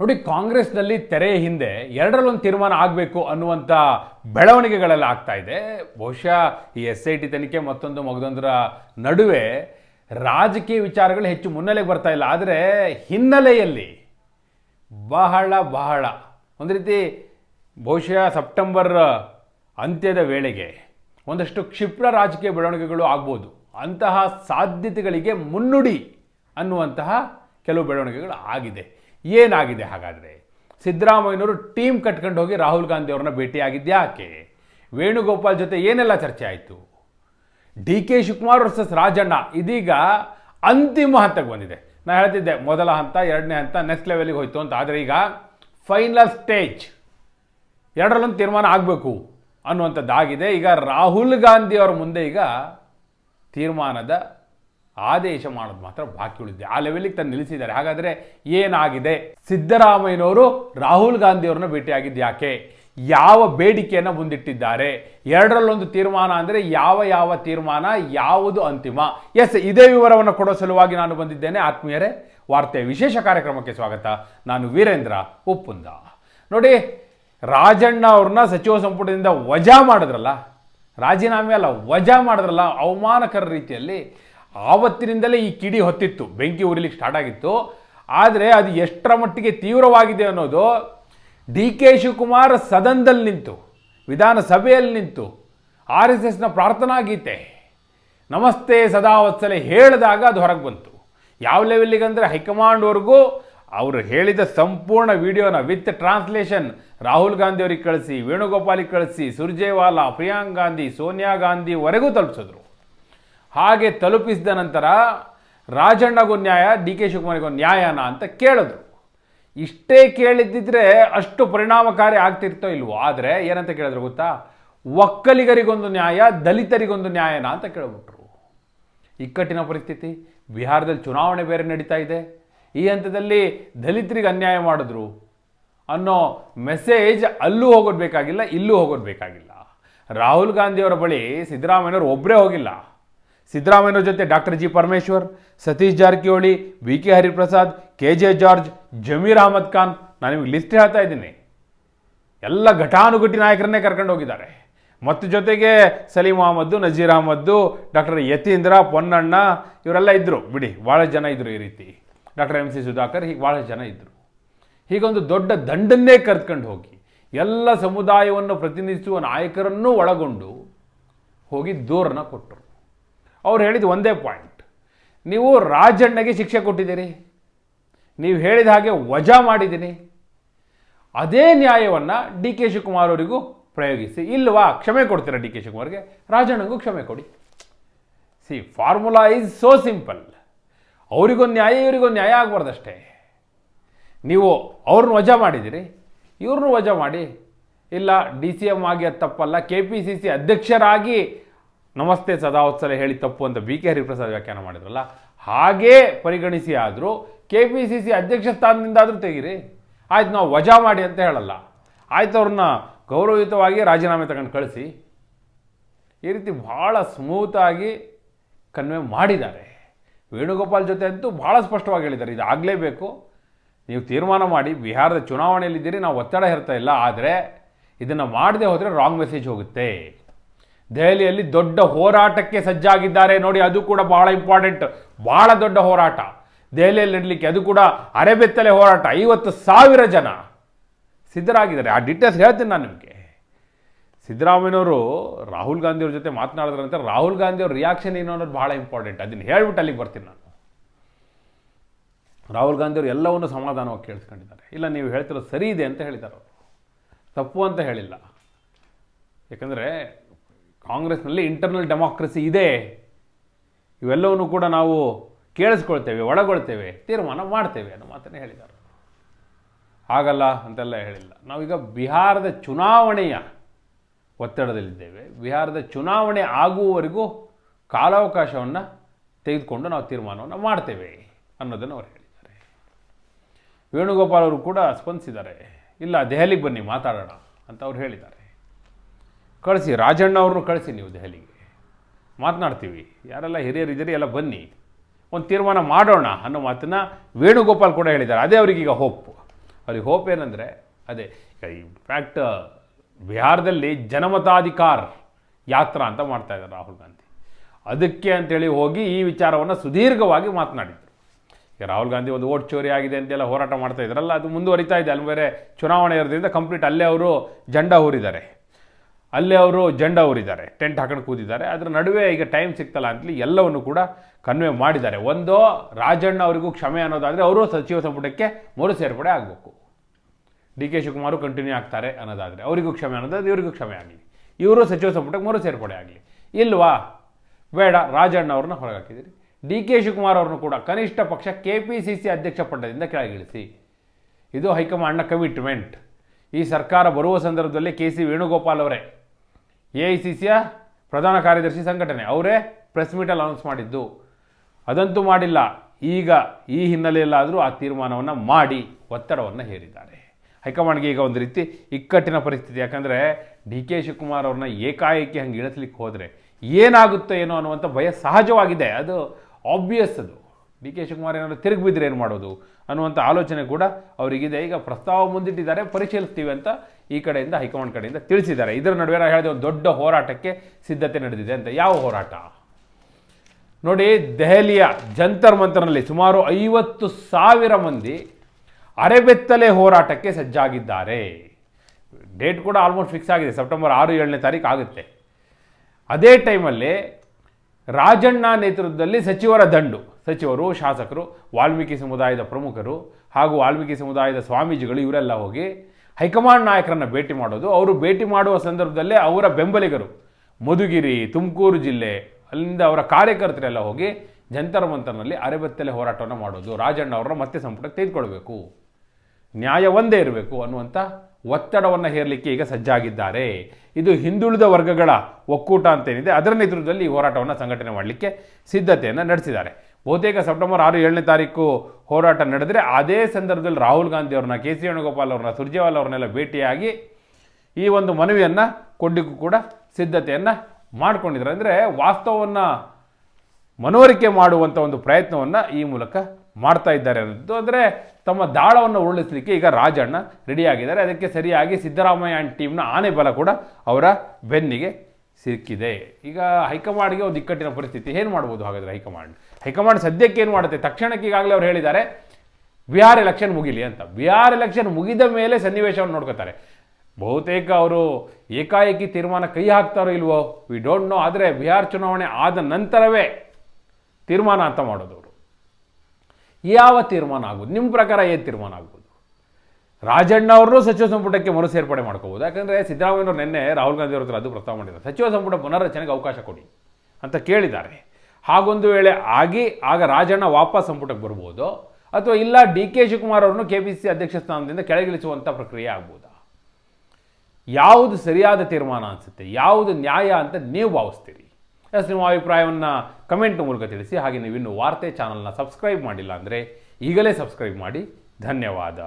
ನೋಡಿ, ಕಾಂಗ್ರೆಸ್ನಲ್ಲಿ ತೆರೆ ಹಿಂದೆ ಎರಡರಲ್ಲೊಂದು ತೀರ್ಮಾನ ಆಗಬೇಕು ಅನ್ನುವಂಥ ಬೆಳವಣಿಗೆಗಳೆಲ್ಲ ಆಗ್ತಾ ಇದೆ. ಬಹುಶಃ ಈ ಎಸ್ ಐ ಟಿ ತನಿಖೆ ಮತ್ತೊಂದು ಮಗದೊಂದರ ನಡುವೆ ರಾಜಕೀಯ ವಿಚಾರಗಳು ಹೆಚ್ಚು ಮುನ್ನೆಲೆಗೆ ಬರ್ತಾ ಇಲ್ಲ. ಆದರೆ ಹಿನ್ನೆಲೆಯಲ್ಲಿ ಬಹಳ ಬಹಳ ಒಂದು ರೀತಿ ಬಹುಶಃ ಸೆಪ್ಟೆಂಬರ್ ಅಂತ್ಯದ ವೇಳೆಗೆ ಒಂದಷ್ಟು ಕ್ಷಿಪ್ರ ರಾಜಕೀಯ ಬೆಳವಣಿಗೆಗಳು ಆಗ್ಬೋದು. ಅಂತಹ ಸಾಧ್ಯತೆಗಳಿಗೆ ಮುನ್ನುಡಿ ಅನ್ನುವಂತಹ ಕೆಲವು ಬೆಳವಣಿಗೆಗಳು ಆಗಿದೆ. ಏನಾಗಿದೆ ಹಾಗಾದರೆ? ಸಿದ್ದರಾಮಯ್ಯನವರು ಟೀಮ್ ಕಟ್ಕೊಂಡು ಹೋಗಿ ರಾಹುಲ್ ಗಾಂಧಿ ಅವ್ರನ್ನ ಭೇಟಿಯಾಗಿದ್ಯಾಕೆ ವೇಣುಗೋಪಾಲ್ ಜೊತೆ ಏನೆಲ್ಲ ಚರ್ಚೆ ಆಯಿತು? D K Shivakumar versus Rajanna, ಇದೀಗ ಅಂತಿಮ ಹಂತಕ್ಕೆ ಬಂದಿದೆ. ನಾನು ಹೇಳ್ತಿದ್ದೆ, ಮೊದಲ ಹಂತ, ಎರಡನೇ ಹಂತ ನೆಕ್ಸ್ಟ್ ಲೆವೆಲಿಗೆ ಹೋಯ್ತು ಅಂತ. ಆದರೆ ಈಗ ಫೈನಲ್ ಸ್ಟೇಜ್ ಎರಡರಲ್ಲೊಂದು ತೀರ್ಮಾನ ಆಗಬೇಕು ಅನ್ನುವಂಥದ್ದಾಗಿದೆ. ಈಗ ರಾಹುಲ್ ಗಾಂಧಿ ಅವ್ರ ಮುಂದೆ ಈಗ ತೀರ್ಮಾನದ ಆದೇಶ ಮಾಡೋದು ಮಾತ್ರ ಬಾಕಿ ಉಳಿದಿದೆ. ಆ ಲೆವೆಲಿಗೆ ತಂದು ನಿಲ್ಲಿಸಿದ್ದಾರೆ. ಹಾಗಾದರೆ ಏನಾಗಿದೆ? ಸಿದ್ದರಾಮಯ್ಯನವರು ರಾಹುಲ್ ಗಾಂಧಿಯವ್ರನ್ನ ಭೇಟಿಯಾಗಿದ್ದು ಯಾಕೆ? ಯಾವ ಬೇಡಿಕೆಯನ್ನು ಮುಂದಿಟ್ಟಿದ್ದಾರೆ? ಎರಡರಲ್ಲೊಂದು ತೀರ್ಮಾನ ಅಂದರೆ ಯಾವ ಯಾವ ತೀರ್ಮಾನ ಯಾವುದು ಅಂತಿಮ? ಎಸ್ ಇದೇ ವಿವರವನ್ನು ಕೊಡೋ ಸಲುವಾಗಿ ನಾನು ಬಂದಿದ್ದೇನೆ. ಆತ್ಮೀಯರೇ ವಾರ್ತೆ ವಿಶೇಷ ಕಾರ್ಯಕ್ರಮಕ್ಕೆ ಸ್ವಾಗತ. ನಾನು ವೀರೇಂದ್ರ ಉಪ್ಪುಂದ. ನೋಡಿ, ರಾಜಣ್ಣ ಅವ್ರನ್ನ ಸಚಿವ ಸಂಪುಟದಿಂದ ವಜಾ ಮಾಡಿದ್ರಲ್ಲ, ರಾಜೀನಾಮೆ ಅಲ್ಲ, ವಜಾ ಮಾಡಿದ್ರಲ್ಲ, ಅವಮಾನಕರ ರೀತಿಯಲ್ಲಿ ಆವತ್ತಿನಿಂದಲೇ ಈ ಕಿಡಿ ಹೊತ್ತಿತ್ತು. ಬೆಂಕಿ ಉರಿಲಿಕ್ಕೆ ಸ್ಟಾರ್ಟ್ ಆಗಿತ್ತು. ಆದರೆ ಅದು ಎಷ್ಟರ ಮಟ್ಟಿಗೆ ತೀವ್ರವಾಗಿದೆ ಅನ್ನೋದು ಡಿ ಕೆ ಶಿವಕುಮಾರ್ ಸದನದಲ್ಲಿ ನಿಂತು, ವಿಧಾನಸಭೆಯಲ್ಲಿ ನಿಂತು, ಆರ್ ಎಸ್ ಎಸ್ನ ಪ್ರಾರ್ಥನಾ ಗೀತೆ, ನಮಸ್ತೆ ಸದಾ ವತ್ಸಲೆ ಹೇಳಿದಾಗ ಅದು ಹೊರಗೆ ಬಂತು. ಯಾವ ಲೆವೆಲ್ಲಿಗೆ ಅಂದರೆ ಹೈಕಮಾಂಡ್ವರೆಗೂ ಅವರು ಹೇಳಿದ ಸಂಪೂರ್ಣ ವಿಡಿಯೋನ ವಿತ್ ಟ್ರಾನ್ಸ್ಲೇಷನ್ ರಾಹುಲ್ ಗಾಂಧಿ ಅವ್ರಿಗೆ ಕಳಿಸಿ, ವೇಣುಗೋಪಾಲಿಗೆ ಕಳಿಸಿ, ಸುರ್ಜೇವಾಲಾ, ಪ್ರಿಯಾಂಕ್ ಗಾಂಧಿ, ಸೋನಿಯಾ ಗಾಂಧಿವರೆಗೂ ತಲುಪಿಸಿದ್ರು. ಹಾಗೆ ತಲುಪಿಸಿದ ನಂತರ ರಾಜಣ್ಣಗೂ ನ್ಯಾಯ, ಡಿ ಕೆ ಶಿವಕುಮಾರಿಗೂ ನ್ಯಾಯನ ಅಂತ ಕೇಳಿದ್ರು. ಇಷ್ಟೇ ಕೇಳಿದ್ದಿದ್ರೆ ಅಷ್ಟು ಪರಿಣಾಮಕಾರಿ ಆಗ್ತಿರ್ತೋ ಇಲ್ವೋ? ಆದರೆ ಏನಂತ ಕೇಳಿದ್ರು ಗೊತ್ತಾ? ಒಕ್ಕಲಿಗರಿಗೊಂದು ನ್ಯಾಯ, ದಲಿತರಿಗೊಂದು ನ್ಯಾಯನ ಅಂತ ಕೇಳ್ಬಿಟ್ರು. ಇಕ್ಕಟ್ಟಿನ ಪರಿಸ್ಥಿತಿ, ಬಿಹಾರದಲ್ಲಿ ಚುನಾವಣೆ ಬೇರೆ ನಡೀತಾ ಇದೆ. ಈ ಹಂತದಲ್ಲಿ ದಲಿತರಿಗೆ ಅನ್ಯಾಯ ಮಾಡಿದ್ರು. ಅನ್ನೋ ಮೆಸೇಜ್ ಅಲ್ಲೂ ಹೋಗೋದು ಬೇಕಾಗಿಲ್ಲ, ಇಲ್ಲೂ ಹೋಗೋದು ಬೇಕಾಗಿಲ್ಲ. ರಾಹುಲ್ ಗಾಂಧಿಯವರ ಬಳಿ ಸಿದ್ದರಾಮಯ್ಯನವರು ಒಬ್ಬರೇ ಹೋಗಿಲ್ಲ. ಸಿದ್ದರಾಮಯ್ಯನವ್ರ ಜೊತೆ doctor G Parameshwar, Satish Jarkiholi V K Hariprasad K J George, Zameer Ahmed Khan. ನಾನು ನಿಮಗೆ ಲಿಸ್ಟ್ ಹೇಳ್ತಾ ಇದ್ದೀನಿ. ಎಲ್ಲ ಘಟಾನುಘಟಿ ನಾಯಕರನ್ನೇ ಕರ್ಕೊಂಡು ಹೋಗಿದ್ದಾರೆ. ಮತ್ತು ಜೊತೆಗೆ ಸಲೀಂ ಅಹಮದ್ದು, ನಜೀರ್ ಅಹಮದ್ದು, ಡಾಕ್ಟರ್ ಯತೀಂದ್ರ, ಪೊನ್ನಣ್ಣ, ಇವರೆಲ್ಲ ಇದ್ದರು ಬಿಡಿ ಭಾಳ ಜನ ಇದ್ದರು ಈ ರೀತಿ. ಡಾಕ್ಟರ್ ಎಂ ಸಿ ಸುಧಾಕರ್, ಹೀಗೆ ಭಾಳ ಜನ ಇದ್ದರು ಹೀಗೊಂದು ದೊಡ್ಡ ದಂಡನ್ನೇ ಕರ್ತ್ಕೊಂಡು ಹೋಗಿ, ಎಲ್ಲ ಸಮುದಾಯವನ್ನು ಪ್ರತಿನಿಧಿಸುವ ನಾಯಕರನ್ನೂ ಒಳಗೊಂಡು ಹೋಗಿ ದೂರನ ಕೊಟ್ಟರು. ಅವ್ರು ಹೇಳಿದ ಒಂದೇ ಪಾಯಿಂಟ್ ನೀವು ರಾಜಣ್ಣಗೆ ಶಿಕ್ಷೆ ಕೊಟ್ಟಿದ್ದೀರಿ. ನೀವು ಹೇಳಿದ ಹಾಗೆ ವಜಾ ಮಾಡಿದ್ದೀನಿ. ಅದೇ ನ್ಯಾಯವನ್ನು ಡಿ ಕೆ ಶಿವಕುಮಾರ್ ಅವರಿಗೂ ಪ್ರಯೋಗಿಸಿ. ಇಲ್ವಾ, ಕ್ಷಮೆ ಕೊಡ್ತೀರಾ ಡಿ ಕೆ ಶಿವಕುಮಾರ್ಗೆ? ರಾಜಣ್ಣಗೂ ಕ್ಷಮೆ ಕೊಡಿ. See formula is so simple ಅವರಿಗೊಂದು ನ್ಯಾಯ, ಇವರಿಗೊಂದು ನ್ಯಾಯ ಆಗ್ಬಾರ್ದಷ್ಟೇ. ನೀವು ಅವ್ರನ್ನ ವಜಾ ಮಾಡಿದ್ದೀರಿ. ಇವ್ರನ್ನೂ ವಜಾ ಮಾಡಿ. ಇಲ್ಲ, ಡಿ ಸಿ ಎಂ ಆಗಿ ಅದು ತಪ್ಪಲ್ಲ, ಕೆ ಪಿ ಸಿ ಸಿ ಅಧ್ಯಕ್ಷರಾಗಿ ನಮಸ್ತೆ ಸದಾವತ್ಸಲ ಹೇಳಿ ತಪ್ಪು ಅಂತ ಬಿ ಕೆ ಹರಿಪ್ರಸಾದ್ ವ್ಯಾಖ್ಯಾನ ಮಾಡಿದ್ರಲ್ಲ? ಹಾಗೇ ಪರಿಗಣಿಸಿ ಆದರೂ ಕೆ ಪಿ ಸಿ ಸಿ ಅಧ್ಯಕ್ಷ ಸ್ಥಾನದಿಂದಾದರೂ ತೆಗೀರಿ. ಆಯ್ತು, ನಾವು ವಜಾ ಮಾಡಿ ಅಂತ ಹೇಳಲ್ಲ. ಆಯ್ತು, ಅವ್ರನ್ನ ಗೌರವಯುತವಾಗಿ ರಾಜೀನಾಮೆ ತಗೊಂಡು ಕಳಿಸಿ. ಈ ರೀತಿ ಭಾಳ ಸ್ಮೂತಾಗಿ ಕನ್ವೆ ಮಾಡಿದ್ದಾರೆ. ವೇಣುಗೋಪಾಲ್ ಜೊತೆ ಅಂತೂ ಭಾಳ ಸ್ಪಷ್ಟವಾಗಿ ಹೇಳಿದ್ದಾರೆ. ಇದು ಆಗಲೇಬೇಕು ನೀವು ತೀರ್ಮಾನ ಮಾಡಿ, ಬಿಹಾರದ ಚುನಾವಣೆಯಲ್ಲಿದ್ದೀರಿ, ನಾವು ಒತ್ತಡ ಹೇರ್ತಾ ಇಲ್ಲ, ಆದರೆ ಇದನ್ನು ಮಾಡದೆ ಹೋದರೆ ರಾಂಗ್ ಮೆಸೇಜ್ ಹೋಗುತ್ತೆ. ದೆಹಲಿಯಲ್ಲಿ ದೊಡ್ಡ ಹೋರಾಟಕ್ಕೆ ಸಜ್ಜಾಗಿದ್ದಾರೆ ನೋಡಿ, ಅದು ಕೂಡ ಬಹಳ ಇಂಪಾರ್ಟೆಂಟ್ ಬಹಳ ದೊಡ್ಡ ಹೋರಾಟ. ದೆಹಲಿಯಲ್ಲಿ ನಡಲಿಕ್ಕೆ ಅದು ಕೂಡ ಅರೆಬೆತ್ತಲೆ ಹೋರಾಟ. ಐವತ್ತು ಸಾವಿರ ಜನ ಸಿದ್ಧರಾಗಿದ್ದಾರೆ. ಆ ಡೀಟೇಲ್ಸ್ ಹೇಳ್ತೀನಿ ನಾನು ನಿಮಗೆ. ಸಿದ್ದರಾಮಯ್ಯನವರು ರಾಹುಲ್ ಗಾಂಧಿಯವ್ರ ಜೊತೆ ಮಾತನಾಡಿದ್ರ ನಂತರ ರಾಹುಲ್ ಗಾಂಧಿಯವ್ರ ರಿಯಾಕ್ಷನ್ ಏನು ಅನ್ನೋದು ಭಾಳ ಇಂಪಾರ್ಟೆಂಟ್ ಅದನ್ನು ಹೇಳ್ಬಿಟ್ಟು ಅಲ್ಲಿಗೆ ಬರ್ತೀನಿ ನಾನು. ರಾಹುಲ್ ಗಾಂಧಿಯವರು ಎಲ್ಲವನ್ನು ಸಮಾಧಾನವಾಗಿ ಕೇಳಿಸ್ಕೊಂಡಿದ್ದಾರೆ. ಇಲ್ಲ, ನೀವು ಹೇಳ್ತಿರೋದು ಸರಿ ಇದೆ ಅಂತ ಹೇಳಿದ್ದಾರೆ ತಪ್ಪು ಅಂತ ಹೇಳಿಲ್ಲ. ಯಾಕಂದರೆ ಕಾಂಗ್ರೆಸ್ನಲ್ಲಿ ಇಂಟರ್ನಲ್ ಡೆಮಾಕ್ರಸಿ ಇದೆ. ಇವೆಲ್ಲವನ್ನು ಕೂಡ ನಾವು ಕೇಳಿಸ್ಕೊಳ್ತೇವೆ, ಒಳಗೊಳ್ತೇವೆ, ತೀರ್ಮಾನ ಮಾಡ್ತೇವೆ ಅನ್ನೋ ಮಾತನ್ನು ಹೇಳಿದ್ದಾರೆ. ಆಗಲ್ಲ ಅಂತೆಲ್ಲ ಹೇಳಿಲ್ಲ. ನಾವೀಗ ಬಿಹಾರದ ಚುನಾವಣೆಯ ಒತ್ತಡದಲ್ಲಿದ್ದೇವೆ. ಬಿಹಾರದ ಚುನಾವಣೆ ಆಗುವವರೆಗೂ ಕಾಲಾವಕಾಶವನ್ನು ತೆಗೆದುಕೊಂಡು ನಾವು ತೀರ್ಮಾನವನ್ನು ಮಾಡ್ತೇವೆ ಅನ್ನೋದನ್ನು ಅವರು ಹೇಳಿದ್ದಾರೆ. ವೇಣುಗೋಪಾಲ್ ಅವರು ಕೂಡ ಸ್ಪಂದಿಸಿದ್ದಾರೆ. ಇಲ್ಲ, ದೆಹಲಿಗೆ ಬನ್ನಿ, ಮಾತಾಡೋಣ ಅಂತ ಅವ್ರು ಹೇಳಿದ್ದಾರೆ. ಕಳಿಸಿ ರಾಜಣ್ಣ ಅವ್ರನ್ನೂ ಕಳಿಸಿ ನೀವು ದೆಹಲಿಗೆ. ಮಾತನಾಡ್ತೀವಿ. ಯಾರೆಲ್ಲ ಹಿರಿಯರಿದ್ದೀರಿ ಎಲ್ಲ ಬನ್ನಿ. ಒಂದು ತೀರ್ಮಾನ ಮಾಡೋಣ ಅನ್ನೋ ಮಾತನ್ನು ವೇಣುಗೋಪಾಲ್ ಕೂಡ ಹೇಳಿದ್ದಾರೆ. ಅದೇ ಅವರಿಗೀಗ ಹೋಪ್ ಅವ್ರಿಗೆ ಹೋಪ್ ಏನಂದರೆ, ಅದೇ ಇನ್ಫ್ಯಾಕ್ಟ್ ಬಿಹಾರದಲ್ಲಿ ಜನಮತಾಧಿಕಾರ ಯಾತ್ರಾ ಅಂತ ಮಾಡ್ತಾ ಇದ್ದಾರೆ ರಾಹುಲ್ ಗಾಂಧಿ. ಅದಕ್ಕೆ ಅಂತೇಳಿ ಹೋಗಿ ಈ ವಿಚಾರವನ್ನು ಸುದೀರ್ಘವಾಗಿ ಮಾತನಾಡಿದರು. ಈಗ ರಾಹುಲ್ ಗಾಂಧಿ ಒಂದು ಓಟ್ ಚೋರಿ ಆಗಿದೆ ಅಂತೆಲ್ಲ ಹೋರಾಟ ಮಾಡ್ತಾ ಇದ್ರಲ್ಲ, ಅದು ಮುಂದುವರಿತಾ ಇದೆ. ಅಲ್ಲಿ ಬೇರೆ ಚುನಾವಣೆ ಇರೋದ್ರಿಂದ ಕಂಪ್ಲೀಟ್ ಅಲ್ಲೇ ಅವರು ಜಂಡ ಹೂರಿದ್ದಾರೆ. ಅಲ್ಲೇ ಅವರು ಜಂಡ ಅವರಿದ್ದಾರೆ ಟೆಂಟ್ ಹಾಕೊಂಡು ಕೂತಿದ್ದಾರೆ. ಅದರ ನಡುವೆ ಈಗ ಟೈಮ್ ಸಿಗ್ತಲ್ಲ ಅಂತಲಿ ಎಲ್ಲವನ್ನು ಕೂಡ ಕನ್ವೆ ಮಾಡಿದ್ದಾರೆ. ಒಂದು ರಾಜಣ್ಣ ಅವರಿಗೂ ಕ್ಷಮೆ ಅನ್ನೋದಾದರೆ ಅವರು ಸಚಿವ ಸಂಪುಟಕ್ಕೆ ಮರು ಸೇರ್ಪಡೆ ಆಗಬೇಕು. ಡಿ ಕೆ ಶಿವಕುಮಾರು ಕಂಟಿನ್ಯೂ ಆಗ್ತಾರೆ ಅನ್ನೋದಾದರೆ ಅವರಿಗೂ ಕ್ಷಮೆ ಅನ್ನೋದಾದ್ರೆ ಇವರಿಗೂ ಕ್ಷಮೆ ಆಗಲಿ. ಇವರು ಸಚಿವ ಸಂಪುಟಕ್ಕೆ ಮರು ಸೇರ್ಪಡೆ ಆಗಲಿ. ಇಲ್ವಾ? ಬೇಡ, ರಾಜಣ್ಣ ಅವ್ರನ್ನ ಹೊರಗಾಕಿದ್ದೀರಿ. ಡಿ ಕೆ ಶಿವಕುಮಾರ್ ಅವ್ರನ್ನು ಕೂಡ ಕನಿಷ್ಠ ಪಕ್ಷ ಕೆ ಪಿ ಸಿ ಸಿ ಅಧ್ಯಕ್ಷ ಪಟ್ಟದಿಂದ ಕೆಳಗಿಳಿಸಿ. ಇದು ಹೈಕಮಾಂಡ್ನ ಕಮಿಟ್ಮೆಂಟ್ ಈ ಸರ್ಕಾರ ಬರುವ ಸಂದರ್ಭದಲ್ಲಿ ಕೆ ಸಿ ವೇಣುಗೋಪಾಲ್ ಅವರೇ ಎ ಐ ಸಿ ಸಿಯ ಪ್ರಧಾನ ಕಾರ್ಯದರ್ಶಿ ಸಂಘಟನೆ, ಅವರೇ ಪ್ರೆಸ್ ಮೀಟಲ್ಲಿ ಅನೌನ್ಸ್ ಮಾಡಿದ್ದು. ಅದಂತೂ ಮಾಡಿಲ್ಲ. ಈಗ ಈ ಹಿನ್ನೆಲೆಯಲ್ಲಾದರೂ ಆ ತೀರ್ಮಾನವನ್ನು ಮಾಡಿ ಒತ್ತಡವನ್ನು ಹೇರಿದ್ದಾರೆ. ಹೈಕಮಾಂಡ್ಗೆ ಈಗ ಒಂದು ರೀತಿ ಇಕ್ಕಟ್ಟಿನ ಪರಿಸ್ಥಿತಿ. ಯಾಕಂದರೆ ಡಿ ಕೆ ಶಿವಕುಮಾರ್ ಅವ್ರನ್ನ ಏಕಾಏಕಿ ಹಂಗೆ ಇಳಿಸ್ಲಿಕ್ಕೆ ಹೋದರೆ ಏನಾಗುತ್ತೋ ಏನೋ ಅನ್ನುವಂಥ ಭಯ ಸಹಜವಾಗಿದೆ. ಅದು ಆಬ್ವಿಯಸ್ ಅದು. ಡಿ ಕೆ ಶಿವಕುಮಾರ್ ಏನಾದರೂ ತಿರುಗಿ ಬಿದ್ದರೆ ಏನು ಮಾಡೋದು ಅನ್ನುವಂಥ ಆಲೋಚನೆ ಕೂಡ ಅವರಿಗಿದೆ. ಈಗ ಪ್ರಸ್ತಾವ ಮುಂದಿಟ್ಟಿದ್ದಾರೆ, ಪರಿಶೀಲಿಸ್ತೀವಿ ಅಂತ ಈ ಕಡೆಯಿಂದ, ಹೈಕಮಾಂಡ್ ಕಡೆಯಿಂದ ತಿಳಿಸಿದ್ದಾರೆ. ಇದರ ನಡುವೆ ನಾವು ಹೇಳಿದೆ ಒಂದು ದೊಡ್ಡ ಹೋರಾಟಕ್ಕೆ ಸಿದ್ಧತೆ ನಡೆದಿದೆ ಅಂತ. ಯಾವ ಹೋರಾಟ? ನೋಡಿ, ದೆಹಲಿಯ ಜಂತರ್ ಮಂತರ್ನಲ್ಲಿ ಸುಮಾರು ಐವತ್ತು ಸಾವಿರ ಮಂದಿ ಅರೆಬೆತ್ತಲೆ ಹೋರಾಟಕ್ಕೆ ಸಜ್ಜಾಗಿದ್ದಾರೆ. ಡೇಟ್ ಕೂಡ ಆಲ್ಮೋಸ್ಟ್ ಫಿಕ್ಸ್ ಆಗಿದೆ. ಸೆಪ್ಟೆಂಬರ್ ಆರು, ಏಳನೇ ತಾರೀಕು ಆಗುತ್ತೆ. ಅದೇ ಟೈಮಲ್ಲಿ ರಾಜಣ್ಣ ನೇತೃತ್ವದಲ್ಲಿ ಸಚಿವರ ದಂಡು. ಸಚಿವರು, ಶಾಸಕರು, ವಾಲ್ಮೀಕಿ ಸಮುದಾಯದ ಪ್ರಮುಖರು ಹಾಗೂ ವಾಲ್ಮೀಕಿ ಸಮುದಾಯದ ಸ್ವಾಮೀಜಿಗಳು ಇವರೆಲ್ಲ ಹೋಗಿ ಹೈಕಮಾಂಡ್ ನಾಯಕರನ್ನು ಭೇಟಿ ಮಾಡೋದು. ಅವರು ಭೇಟಿ ಮಾಡುವ ಸಂದರ್ಭದಲ್ಲೇ ಅವರ ಬೆಂಬಲಿಗರು ಮಧುಗಿರಿ, ತುಮಕೂರು ಜಿಲ್ಲೆ ಅಲ್ಲಿಂದ ಅವರ ಕಾರ್ಯಕರ್ತರೆಲ್ಲ ಹೋಗಿ ಜಂತರ ಮಂತರ್ನಲ್ಲಿ ಅರೆಬೆತ್ತಲೆ ಹೋರಾಟವನ್ನು ಮಾಡೋದು. ರಾಜಣ್ಣ ಅವರನ್ನ ಮತ್ತೆ ಸಂಪುಟಕ್ಕೆ ತೆಗೆದುಕೊಳ್ಬೇಕು. ನ್ಯಾಯ ಒಂದೇ ಇರಬೇಕು ಅನ್ನುವಂಥ ಒತ್ತಡವನ್ನು ಹೇರಲಿಕ್ಕೆ ಈಗ ಸಜ್ಜಾಗಿದ್ದಾರೆ. ಇದು ಹಿಂದುಳಿದ ವರ್ಗಗಳ ಒಕ್ಕೂಟ ಅಂತೇನಿದೆ, ಅದರ ನೇತೃತ್ವದಲ್ಲಿ ಈ ಹೋರಾಟವನ್ನು ಸಂಘಟನೆ ಮಾಡಲಿಕ್ಕೆ ಸಿದ್ಧತೆಯನ್ನು ನಡೆಸಿದ್ದಾರೆ. ಬಹುತೇಕ ಸೆಪ್ಟೆಂಬರ್ ಆರು ಏಳನೇ ತಾರೀಕು ಹೋರಾಟ ನಡೆದರೆ ಅದೇ ಸಂದರ್ಭದಲ್ಲಿ ರಾಹುಲ್ ಗಾಂಧಿ ಅವ್ರನ್ನ, ಕೆ ಸಿ ವೇಣುಗೋಪಾಲ್ ಅವ್ರನ್ನ, ಸುರ್ಜೇವಾಲ್ ಅವ್ರನ್ನೆಲ್ಲ ಭೇಟಿಯಾಗಿ ಈ ಒಂದು ಮನವಿಯನ್ನು ಕೊಡ್ಲಿಕ್ಕೂ ಕೂಡ ಸಿದ್ಧತೆಯನ್ನು ಮಾಡಿಕೊಂಡಿದ್ದಾರೆ. ಅಂದರೆ ವಾಸ್ತವವನ್ನು ಮನವರಿಕೆ ಮಾಡುವಂಥ ಒಂದು ಪ್ರಯತ್ನವನ್ನು ಈ ಮೂಲಕ ಮಾಡ್ತಾ ಇದ್ದಾರೆ ಅನ್ನೋದು. ಅಂದರೆ ತಮ್ಮ ದಾಳವನ್ನು ಉರುಳಿಸಲಿಕ್ಕೆ ಈಗ ರಾಜಣ್ಣ ರೆಡಿಯಾಗಿದ್ದಾರೆ ಅದಕ್ಕೆ ಸರಿಯಾಗಿ ಸಿದ್ದರಾಮಯ್ಯ ಟೀಮ್ನ ಆನೆ ಬಲ ಕೂಡ ಅವರ ಬೆನ್ನಿಗೆ ಸಿಕ್ಕಿದೆ. ಈಗ ಹೈಕಮಾಂಡ್ಗೆ ಒಂದು ಇಕ್ಕಟ್ಟಿನ ಪರಿಸ್ಥಿತಿ. ಏನು ಮಾಡ್ಬೋದು ಹಾಗಾದರೆ ಹೈಕಮಾಂಡ್? ಹೈಕಮಾಂಡ್ ಸದ್ಯಕ್ಕೆ ಏನು ಮಾಡುತ್ತೆ? ತಕ್ಷಣಕ್ಕೆ ಈಗಾಗಲೇ ಅವ್ರು ಹೇಳಿದ್ದಾರೆ, ಬಿಹಾರ್ ಎಲೆಕ್ಷನ್ ಮುಗಿಲಿ ಅಂತ. ಬಿಹಾರ್ ಎಲೆಕ್ಷನ್ ಮುಗಿದ ಮೇಲೆ ಸನ್ನಿವೇಶವನ್ನು ನೋಡ್ಕೋತಾರೆ. ಬಹುತೇಕ ಅವರು ಏಕಾಏಕಿ ತೀರ್ಮಾನ ಕೈ ಹಾಕ್ತಾರೋ ಇಲ್ವೋ? ವಿ ಡೋಂಟ್ ನೋ ಆದರೆ ಬಿಹಾರ್ ಚುನಾವಣೆ ಆದ ನಂತರವೇ ತೀರ್ಮಾನ ಅಂತ ಮಾಡೋದು ಅವರು. ಯಾವ ತೀರ್ಮಾನ ಆಗ್ಬೋದು ನಿಮ್ಮ ಪ್ರಕಾರ ಏನು ತೀರ್ಮಾನ ಆಗ್ಬೋದು ರಾಜಣ್ಣ ಅವ್ರನ್ನೂ ಸಚಿವ ಸಂಪುಟಕ್ಕೆ ಮರು ಸೇರ್ಪಡೆ ಮಾಡ್ಕೋಬೋದು. ಯಾಕಂದರೆ ಸಿದ್ದರಾಮಯ್ಯನವರು ನಿನ್ನೆ ರಾಹುಲ್ ಗಾಂಧಿ ಅವ್ರ ಹತ್ರ ಅದು ಪ್ರಸ್ತಾವ ಮಾಡಿದ್ದಾರೆ. ಸಚಿವ ಸಂಪುಟ ಪುನರ್ರಚನೆಗೆ ಅವಕಾಶ ಕೊಡಿ ಅಂತ ಕೇಳಿದ್ದಾರೆ. ಹಾಗೊಂದು ವೇಳೆ ಆಗಿ ಆಗ ರಾಜಣ್ಣ ವಾಪಸ್ ಸಂಪುಟಕ್ಕೆ ಬರ್ಬೋದು ಅಥವಾ ಇಲ್ಲ ಡಿ ಕೆ ಶಿವಕುಮಾರ್ ಅವರನ್ನು ಕೆ ಪಿ ಸಿ ಅಧ್ಯಕ್ಷ ಸ್ಥಾನದಿಂದ ಕೆಳಗಿಳಿಸುವಂಥ ಪ್ರಕ್ರಿಯೆ ಆಗ್ಬೋದಾ? ಯಾವುದು ಸರಿಯಾದ ತೀರ್ಮಾನ ಅನಿಸುತ್ತೆ? ಯಾವುದು ನ್ಯಾಯ ಅಂತ ನೀವು ಭಾವಿಸ್ತೀರಿ? ಎಸ್, ನಿಮ್ಮ ಅಭಿಪ್ರಾಯವನ್ನು ಕಮೆಂಟ್ ಮೂಲಕ ತಿಳಿಸಿ. ಹಾಗೆ ನೀವು ಇನ್ನು ವಾರ್ತೆ ಚಾನಲ್ನ ಸಬ್ಸ್ಕ್ರೈಬ್ ಮಾಡಿಲ್ಲ ಅಂದರೆ ಈಗಲೇ ಸಬ್ಸ್ಕ್ರೈಬ್ ಮಾಡಿ. ಧನ್ಯವಾದ.